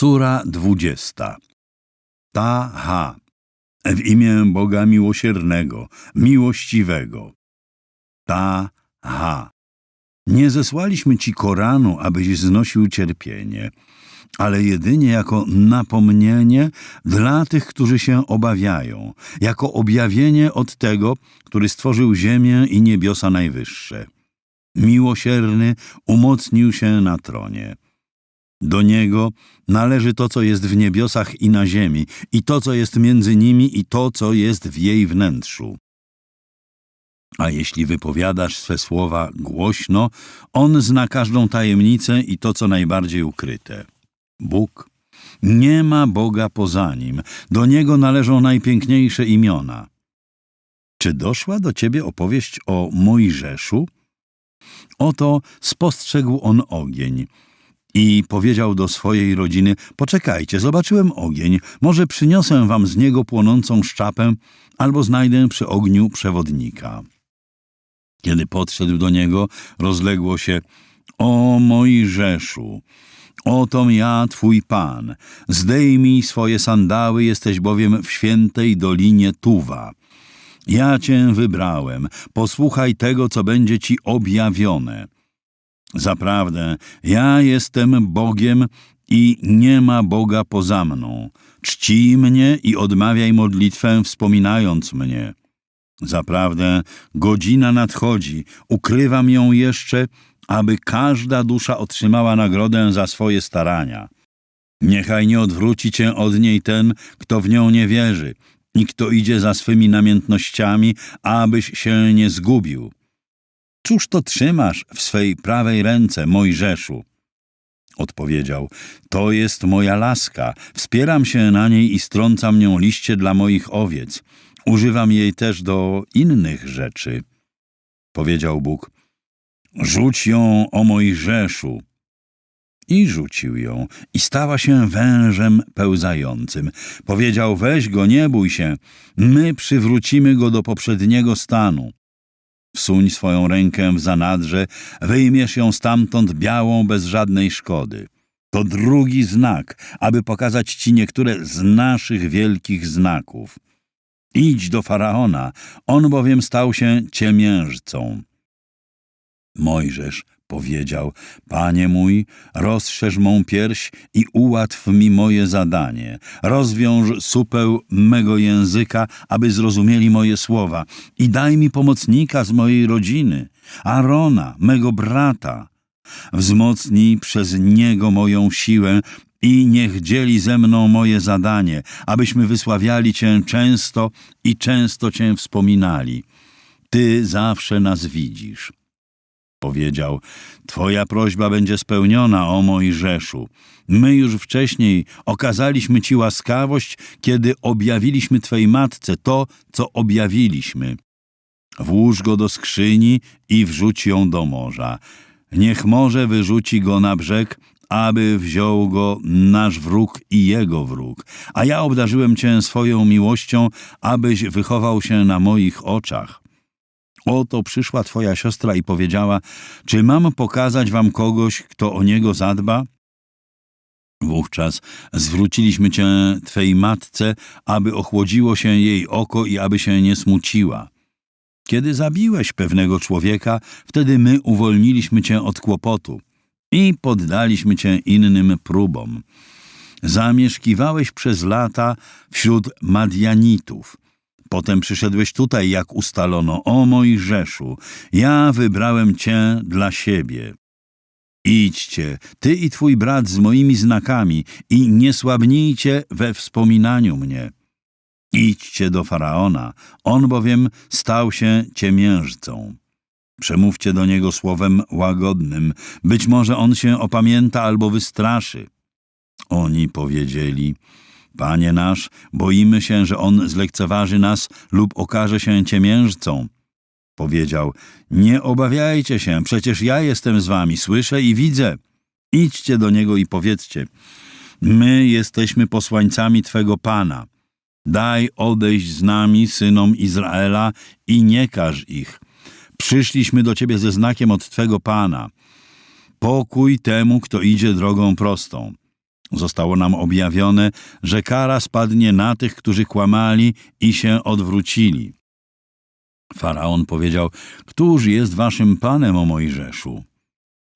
Sura dwudziesta. Ta ha. W imię Boga miłosiernego, miłościwego. Ta ha. Nie zesłaliśmy ci Koranu, abyś znosił cierpienie, ale jedynie jako napomnienie dla tych, którzy się obawiają, jako objawienie od tego, który stworzył ziemię i niebiosa najwyższe. Miłosierny umocnił się na tronie. Do Niego należy to, co jest w niebiosach i na ziemi, i to, co jest między nimi, i to, co jest w jej wnętrzu. A jeśli wypowiadasz swe słowa głośno, On zna każdą tajemnicę i to, co najbardziej ukryte. Bóg. Nie ma Boga poza Nim. Do Niego należą najpiękniejsze imiona. Czy doszła do ciebie opowieść o Mojżeszu? Oto spostrzegł on ogień i powiedział do swojej rodziny: Poczekajcie, zobaczyłem ogień, może przyniosę wam z niego płonącą szczapę, albo znajdę przy ogniu przewodnika. Kiedy podszedł do niego, rozległo się: O Mojżeszu! Otom ja, twój pan. Zdejmij swoje sandały, jesteś bowiem w świętej dolinie Tuwa. Ja cię wybrałem, posłuchaj tego, co będzie ci objawione. Zaprawdę, ja jestem Bogiem i nie ma Boga poza mną. Czcij mnie i odmawiaj modlitwę, wspominając mnie. Zaprawdę, godzina nadchodzi, ukrywam ją jeszcze, aby każda dusza otrzymała nagrodę za swoje starania. Niechaj nie odwróci cię od niej ten, kto w nią nie wierzy i kto idzie za swymi namiętnościami, abyś się nie zgubił. Cóż to trzymasz w swej prawej ręce, Mojżeszu? Odpowiedział, to jest moja laska, wspieram się na niej i strącam nią liście dla moich owiec. Używam jej też do innych rzeczy. Powiedział Bóg, rzuć ją o Mojżeszu. I rzucił ją, i stała się wężem pełzającym. Powiedział, weź go, nie bój się, my przywrócimy go do poprzedniego stanu. Wsuń swoją rękę w zanadrze, wyjmiesz ją stamtąd białą bez żadnej szkody. To drugi znak, aby pokazać ci niektóre z naszych wielkich znaków. Idź do Faraona, on bowiem stał się ciemiężcą. Mojżesz powiedział, Panie mój, rozszerz mą pierś i ułatw mi moje zadanie. Rozwiąż supeł mego języka, aby zrozumieli moje słowa i daj mi pomocnika z mojej rodziny, Arona, mego brata. Wzmocnij przez niego moją siłę i niech dzieli ze mną moje zadanie, abyśmy wysławiali Cię często i często Cię wspominali. Ty zawsze nas widzisz. Powiedział, Twoja prośba będzie spełniona, o Mojżeszu. My już wcześniej okazaliśmy Ci łaskawość, kiedy objawiliśmy Twej matce to, co objawiliśmy. Włóż go do skrzyni i wrzuć ją do morza. Niech morze wyrzuci go na brzeg, aby wziął go nasz wróg i jego wróg. A ja obdarzyłem Cię swoją miłością, abyś wychował się na moich oczach. Oto przyszła twoja siostra i powiedziała, czy mam pokazać wam kogoś, kto o niego zadba? Wówczas zwróciliśmy cię twej matce, aby ochłodziło się jej oko i aby się nie smuciła. Kiedy zabiłeś pewnego człowieka, wtedy my uwolniliśmy cię od kłopotu i poddaliśmy cię innym próbom. Zamieszkiwałeś przez lata wśród Madianitów – Potem przyszedłeś tutaj, jak ustalono. O Mojżeszu, ja wybrałem cię dla siebie. Idźcie, ty i twój brat z moimi znakami i nie słabnijcie we wspominaniu mnie. Idźcie do Faraona, on bowiem stał się ciemiężcą. Przemówcie do niego słowem łagodnym, być może on się opamięta albo wystraszy. Oni powiedzieli, Panie nasz, boimy się, że on zlekceważy nas lub okaże się ciemiężcą. Powiedział, nie obawiajcie się, przecież ja jestem z wami, słyszę i widzę. Idźcie do niego i powiedzcie, my jesteśmy posłańcami Twego Pana. Daj odejść z nami, synom Izraela, i nie każ ich. Przyszliśmy do Ciebie ze znakiem od Twego Pana. Pokój temu, kto idzie drogą prostą. Zostało nam objawione, że kara spadnie na tych, którzy kłamali i się odwrócili. Faraon powiedział, Któż jest waszym panem, o Mojżeszu?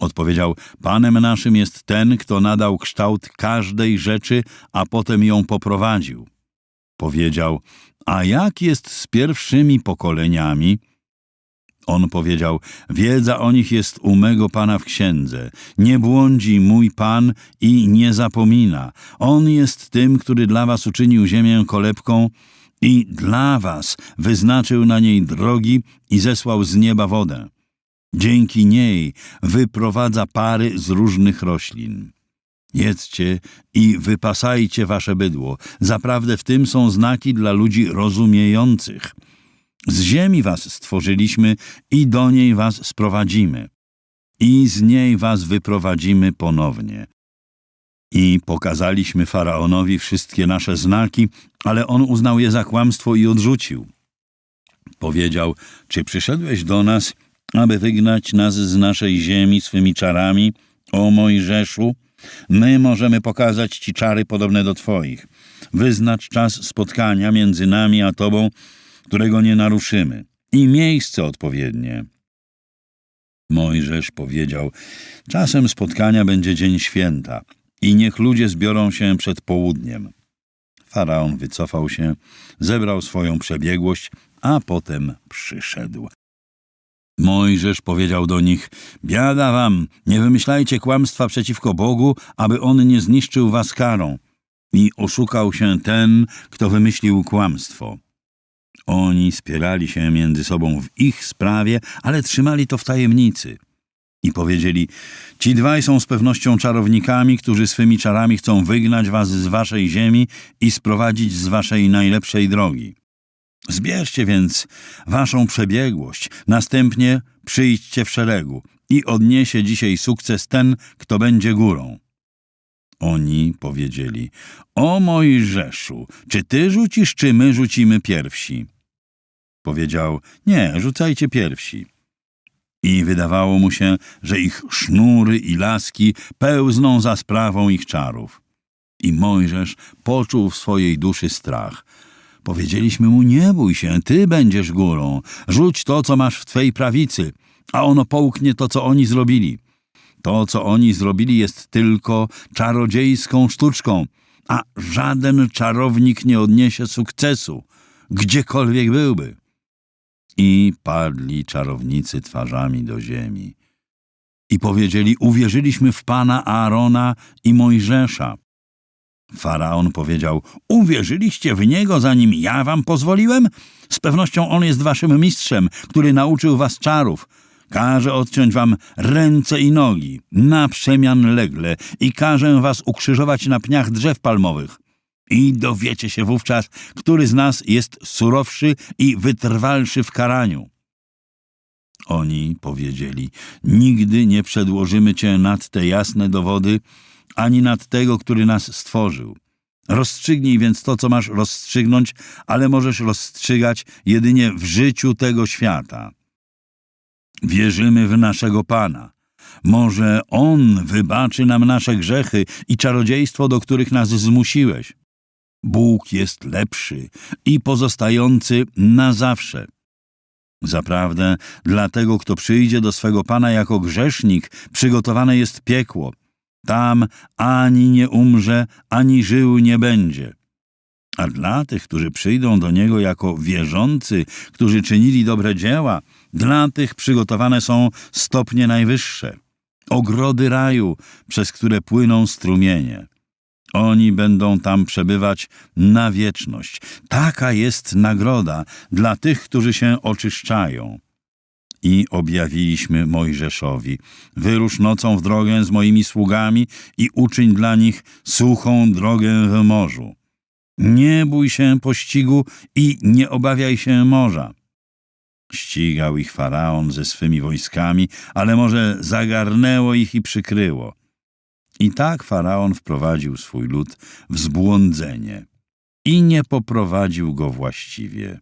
Odpowiedział, Panem naszym jest ten, kto nadał kształt każdej rzeczy, a potem ją poprowadził. Powiedział, a jak jest z pierwszymi pokoleniami? On powiedział, wiedza o nich jest u mego Pana w księdze. Nie błądzi mój Pan i nie zapomina. On jest tym, który dla was uczynił ziemię kolebką i dla was wyznaczył na niej drogi i zesłał z nieba wodę. Dzięki niej wyprowadza pary z różnych roślin. Jedzcie i wypasajcie wasze bydło. Zaprawdę w tym są znaki dla ludzi rozumiejących. Z ziemi was stworzyliśmy i do niej was sprowadzimy. I z niej was wyprowadzimy ponownie. I pokazaliśmy faraonowi wszystkie nasze znaki, ale on uznał je za kłamstwo i odrzucił. Powiedział: Czy przyszedłeś do nas, aby wygnać nas z naszej ziemi swymi czarami, o Mojżeszu? My możemy pokazać ci czary podobne do twoich. Wyznacz czas spotkania między nami a tobą, którego nie naruszymy, i miejsce odpowiednie. Mojżesz powiedział: Czasem spotkania będzie dzień święta, i niech ludzie zbiorą się przed południem. Faraon wycofał się, zebrał swoją przebiegłość, a potem przyszedł. Mojżesz powiedział do nich: Biada wam, nie wymyślajcie kłamstwa przeciwko Bogu, aby on nie zniszczył was karą. I oszukał się ten, kto wymyślił kłamstwo. Oni spierali się między sobą w ich sprawie, ale trzymali to w tajemnicy. I powiedzieli: Ci dwaj są z pewnością czarownikami, którzy swymi czarami chcą wygnać was z waszej ziemi i sprowadzić z waszej najlepszej drogi. Zbierzcie więc waszą przebiegłość, następnie przyjdźcie w szeregu i odniesie dzisiaj sukces ten, kto będzie górą. Oni powiedzieli: O Mojżeszu, czy ty rzucisz, czy my rzucimy pierwsi? Powiedział: Nie, rzucajcie pierwsi. I wydawało mu się, że ich sznury i laski pełzną za sprawą ich czarów. I Mojżesz poczuł w swojej duszy strach. Powiedzieliśmy mu: Nie bój się, ty będziesz górą. Rzuć to, co masz w twej prawicy, a ono połknie to, co oni zrobili. To, co oni zrobili, jest tylko czarodziejską sztuczką, a żaden czarownik nie odniesie sukcesu, gdziekolwiek byłby. I padli czarownicy twarzami do ziemi. I powiedzieli: Uwierzyliśmy w pana Aarona i Mojżesza. Faraon powiedział: Uwierzyliście w niego, zanim ja wam pozwoliłem? Z pewnością on jest waszym mistrzem, który nauczył was czarów. Każe odciąć wam ręce i nogi, na przemian legle, i każę was ukrzyżować na pniach drzew palmowych. I dowiecie się wówczas, który z nas jest surowszy i wytrwalszy w karaniu. Oni powiedzieli: Nigdy nie przedłożymy cię nad te jasne dowody, ani nad tego, który nas stworzył. Rozstrzygnij więc to, co masz rozstrzygnąć, ale możesz rozstrzygać jedynie w życiu tego świata. Wierzymy w naszego Pana. Może On wybaczy nam nasze grzechy i czarodziejstwo, do których nas zmusiłeś. Bóg jest lepszy i pozostający na zawsze. Zaprawdę, dla tego, kto przyjdzie do swego Pana jako grzesznik, przygotowane jest piekło. Tam ani nie umrze, ani żył nie będzie. A dla tych, którzy przyjdą do Niego jako wierzący, którzy czynili dobre dzieła, dla tych przygotowane są stopnie najwyższe, ogrody raju, przez które płyną strumienie. Oni będą tam przebywać na wieczność. Taka jest nagroda dla tych, którzy się oczyszczają. I objawiliśmy Mojżeszowi: Wyrusz nocą w drogę z moimi sługami i uczyń dla nich suchą drogę w morzu. Nie bój się pościgu i nie obawiaj się morza. Ścigał ich faraon ze swymi wojskami, ale może zagarnęło ich i przykryło. I tak faraon wprowadził swój lud w zbłądzenie i nie poprowadził go właściwie.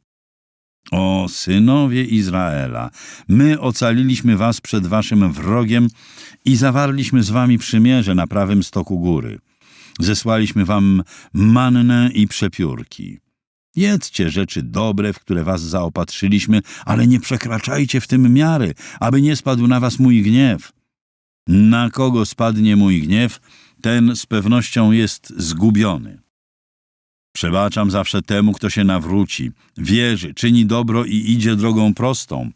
O synowie Izraela, my ocaliliśmy was przed waszym wrogiem i zawarliśmy z wami przymierze na prawym stoku góry. Zesłaliśmy wam mannę i przepiórki. Jedzcie rzeczy dobre, w które was zaopatrzyliśmy, ale nie przekraczajcie w tym miary, aby nie spadł na was mój gniew. Na kogo spadnie mój gniew, ten z pewnością jest zgubiony. Przebaczam zawsze temu, kto się nawróci, wierzy, czyni dobro i idzie drogą prostą.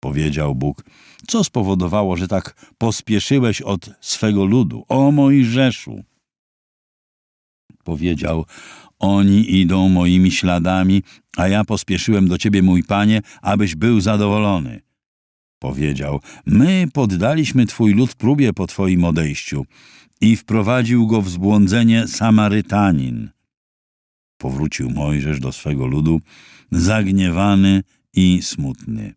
Powiedział Bóg, co spowodowało, że tak pospieszyłeś od swego ludu? O Mojżeszu! Powiedział, oni idą moimi śladami, a ja pospieszyłem do ciebie, mój panie, abyś był zadowolony. Powiedział, my poddaliśmy twój lud próbie po twoim odejściu i wprowadził go w zbłądzenie Samarytanin. Powrócił Mojżesz do swego ludu, zagniewany i smutny.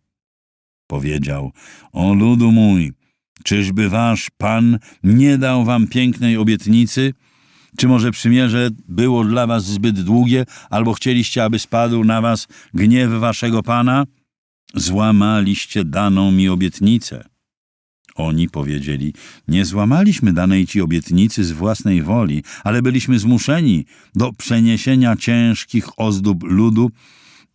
Powiedział, o ludu mój, czyżby wasz Pan nie dał wam pięknej obietnicy? Czy może przymierze było dla was zbyt długie, albo chcieliście, aby spadł na was gniew waszego Pana? Złamaliście daną mi obietnicę. Oni powiedzieli, nie złamaliśmy danej ci obietnicy z własnej woli, ale byliśmy zmuszeni do przeniesienia ciężkich ozdób ludu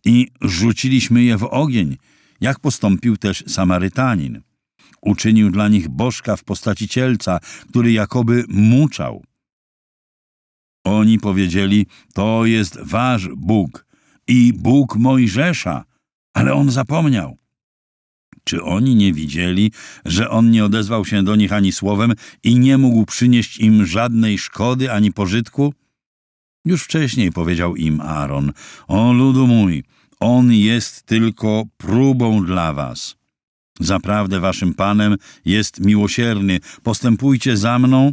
i rzuciliśmy je w ogień, jak postąpił też Samarytanin. Uczynił dla nich bożka w postaci cielca, który jakoby muczał. Oni powiedzieli, to jest wasz Bóg i Bóg Mojżesza, ale on zapomniał. Czy oni nie widzieli, że on nie odezwał się do nich ani słowem i nie mógł przynieść im żadnej szkody ani pożytku? Już wcześniej powiedział im Aaron: O ludu mój, on jest tylko próbą dla was. Zaprawdę waszym panem jest miłosierny. Postępujcie za mną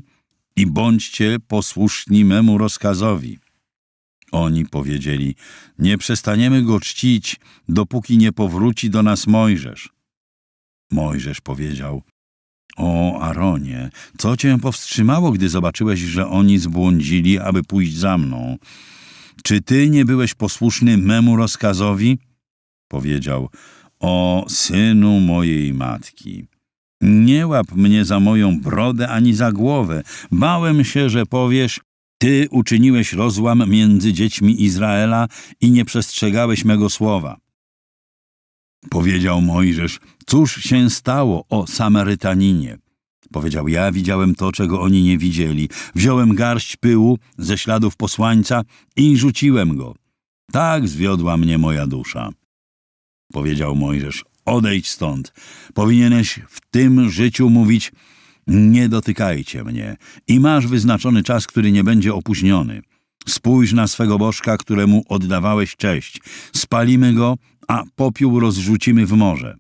i bądźcie posłuszni memu rozkazowi. Oni powiedzieli: Nie przestaniemy go czcić, dopóki nie powróci do nas Mojżesz. Mojżesz powiedział: O Aaronie, co cię powstrzymało, gdy zobaczyłeś, że oni zbłądzili, aby pójść za mną? Czy ty nie byłeś posłuszny memu rozkazowi? Powiedział: O synu mojej matki. Nie łap mnie za moją brodę ani za głowę. Bałem się, że powiesz: Ty uczyniłeś rozłam między dziećmi Izraela i nie przestrzegałeś mego słowa. Powiedział Mojżesz: Cóż się stało o Samarytaninie? Powiedział: Ja widziałem to, czego oni nie widzieli. Wziąłem garść pyłu ze śladów posłańca i rzuciłem go. Tak zwiodła mnie moja dusza. Powiedział Mojżesz: Odejdź stąd. Powinieneś w tym życiu mówić: Nie dotykajcie mnie. I masz wyznaczony czas, który nie będzie opóźniony. Spójrz na swego bożka, któremu oddawałeś cześć. Spalimy go, a popiół rozrzucimy w morze.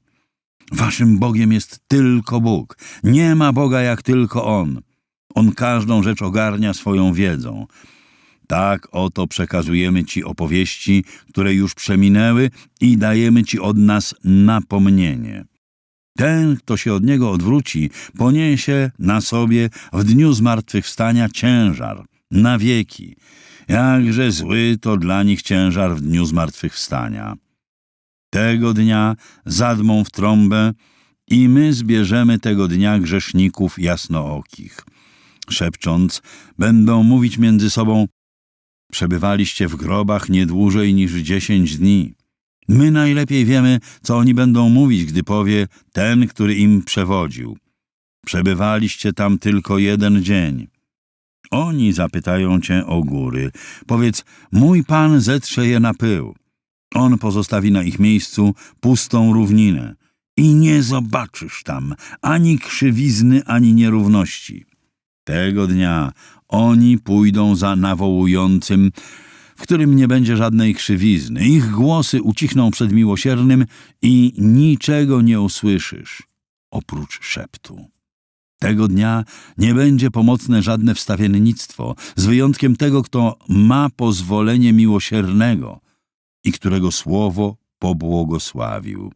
Waszym Bogiem jest tylko Bóg. Nie ma Boga jak tylko On. On każdą rzecz ogarnia swoją wiedzą. Tak oto przekazujemy Ci opowieści, które już przeminęły i dajemy Ci od nas napomnienie. Ten, kto się od niego odwróci, poniesie na sobie w dniu zmartwychwstania ciężar, na wieki. Jakże zły to dla nich ciężar w dniu zmartwychwstania. Tego dnia zadmą w trąbę i my zbierzemy tego dnia grzeszników jasnookich. Szepcząc, będą mówić między sobą, przebywaliście w grobach nie dłużej niż dziesięć dni. My najlepiej wiemy, co oni będą mówić, gdy powie ten, który im przewodził. Przebywaliście tam tylko jeden dzień. Oni zapytają cię o góry. Powiedz, mój pan zetrze je na pył. On pozostawi na ich miejscu pustą równinę i nie zobaczysz tam ani krzywizny, ani nierówności. Tego dnia oni pójdą za nawołującym, w którym nie będzie żadnej krzywizny. Ich głosy ucichną przed miłosiernym i niczego nie usłyszysz, oprócz szeptu. Tego dnia nie będzie pomocne żadne wstawiennictwo, z wyjątkiem tego, kto ma pozwolenie miłosiernego i którego słowo pobłogosławił.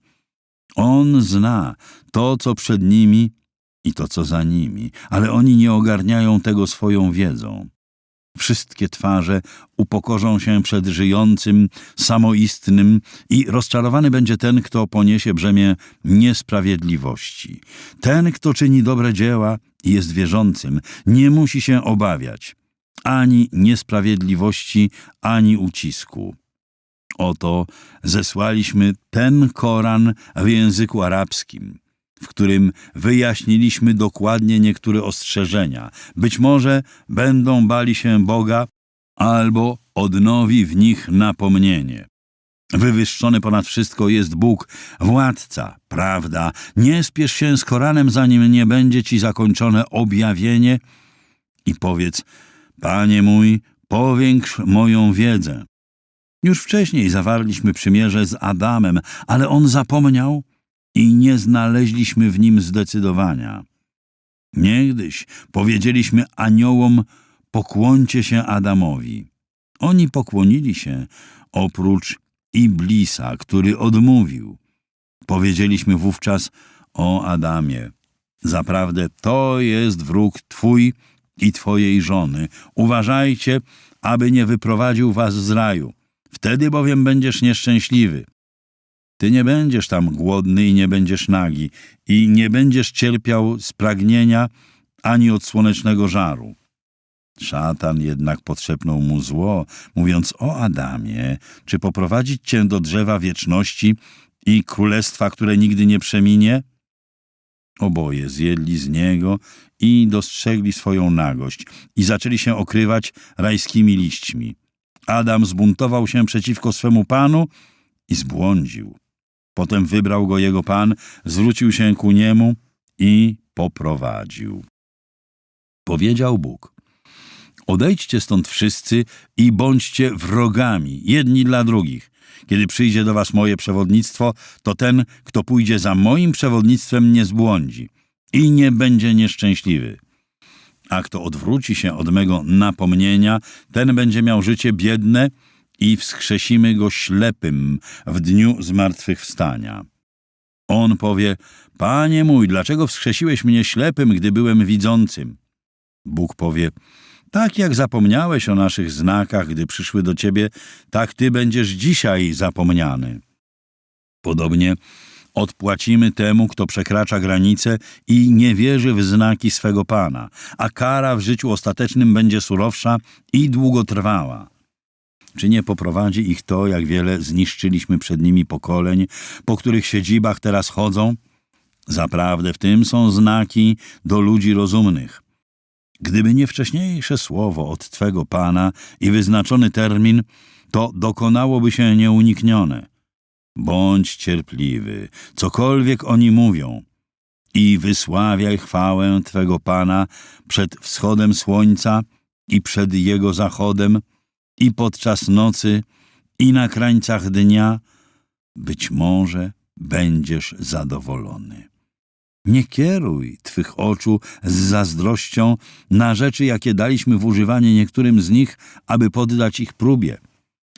On zna to, co przed nimi i to, co za nimi, ale oni nie ogarniają tego swoją wiedzą. Wszystkie twarze upokorzą się przed żyjącym, samoistnym i rozczarowany będzie ten, kto poniesie brzemię niesprawiedliwości. Ten, kto czyni dobre dzieła i jest wierzącym, nie musi się obawiać. ani niesprawiedliwości, ani ucisku. Oto zesłaliśmy ten Koran w języku arabskim, w którym wyjaśniliśmy dokładnie niektóre ostrzeżenia. Być może będą bali się Boga, albo odnowi w nich napomnienie. Wywyższony ponad wszystko jest Bóg, władca, prawda. Nie spiesz się z Koranem, zanim nie będzie ci zakończone objawienie i powiedz, Panie mój, powiększ moją wiedzę. Już wcześniej zawarliśmy przymierze z Adamem, ale on zapomniał i nie znaleźliśmy w nim zdecydowania. Niegdyś powiedzieliśmy aniołom, pokłoncie się Adamowi. Oni pokłonili się, oprócz Iblisa, który odmówił. Powiedzieliśmy wówczas o Adamie. Zaprawdę to jest wróg twój i twojej żony. Uważajcie, aby nie wyprowadził was z raju. Wtedy bowiem będziesz nieszczęśliwy. Ty nie będziesz tam głodny i nie będziesz nagi, i nie będziesz cierpiał spragnienia ani od słonecznego żaru. Szatan jednak podszepnął mu zło, mówiąc o Adamie, czy poprowadzić cię do drzewa wieczności i królestwa, które nigdy nie przeminie? Oboje zjedli z niego i dostrzegli swoją nagość i zaczęli się okrywać rajskimi liśćmi. Adam zbuntował się przeciwko swemu panu i zbłądził. Potem wybrał go jego pan, zwrócił się ku niemu i poprowadził. Powiedział Bóg: Odejdźcie stąd wszyscy i bądźcie wrogami, jedni dla drugich. Kiedy przyjdzie do was moje przewodnictwo, to ten, kto pójdzie za moim przewodnictwem, nie zbłądzi i nie będzie nieszczęśliwy. A kto odwróci się od mego napomnienia, ten będzie miał życie biedne i wskrzesimy go ślepym w dniu zmartwychwstania. On powie, Panie mój, dlaczego wskrzesiłeś mnie ślepym, gdy byłem widzącym? Bóg powie, tak jak zapomniałeś o naszych znakach, gdy przyszły do ciebie, tak ty będziesz dzisiaj zapomniany. Podobnie odpłacimy temu, kto przekracza granice i nie wierzy w znaki swego Pana, a kara w życiu ostatecznym będzie surowsza i długotrwała. Czy nie poprowadzi ich to, jak wiele zniszczyliśmy przed nimi pokoleń, po których siedzibach teraz chodzą? Zaprawdę w tym są znaki do ludzi rozumnych. Gdyby nie wcześniejsze słowo od Twego Pana i wyznaczony termin, to dokonałoby się nieuniknione. Bądź cierpliwy, cokolwiek oni mówią, i wysławiaj chwałę Twego Pana przed wschodem słońca i przed jego zachodem, i podczas nocy, i na krańcach dnia, być może będziesz zadowolony. Nie kieruj Twych oczu z zazdrością na rzeczy, jakie daliśmy w używanie niektórym z nich, aby poddać ich próbie.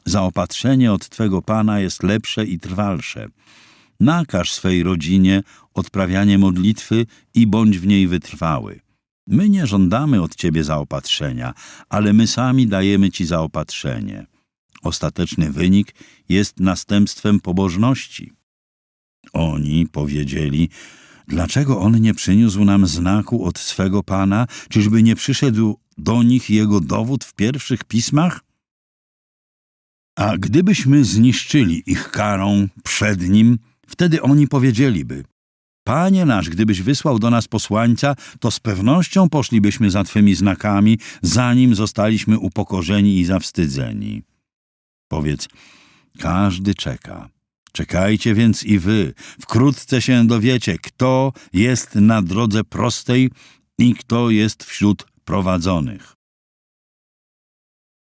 Zaopatrzenie od Twego Pana jest lepsze i trwalsze. Nakaż swej rodzinie odprawianie modlitwy i bądź w niej wytrwały. My nie żądamy od Ciebie zaopatrzenia, ale my sami dajemy Ci zaopatrzenie. Ostateczny wynik jest następstwem pobożności. Oni powiedzieli, Dlaczego on nie przyniósł nam znaku od swego Pana? Czyżby nie przyszedł do nich jego dowód w pierwszych pismach? A gdybyśmy zniszczyli ich karą przed nim, wtedy oni powiedzieliby: Panie nasz, gdybyś wysłał do nas posłańca, to z pewnością poszlibyśmy za Twymi znakami, zanim zostaliśmy upokorzeni i zawstydzeni. Powiedz, każdy czeka Czekajcie więc i wy, wkrótce się dowiecie, kto jest na drodze prostej i kto jest wśród prowadzonych.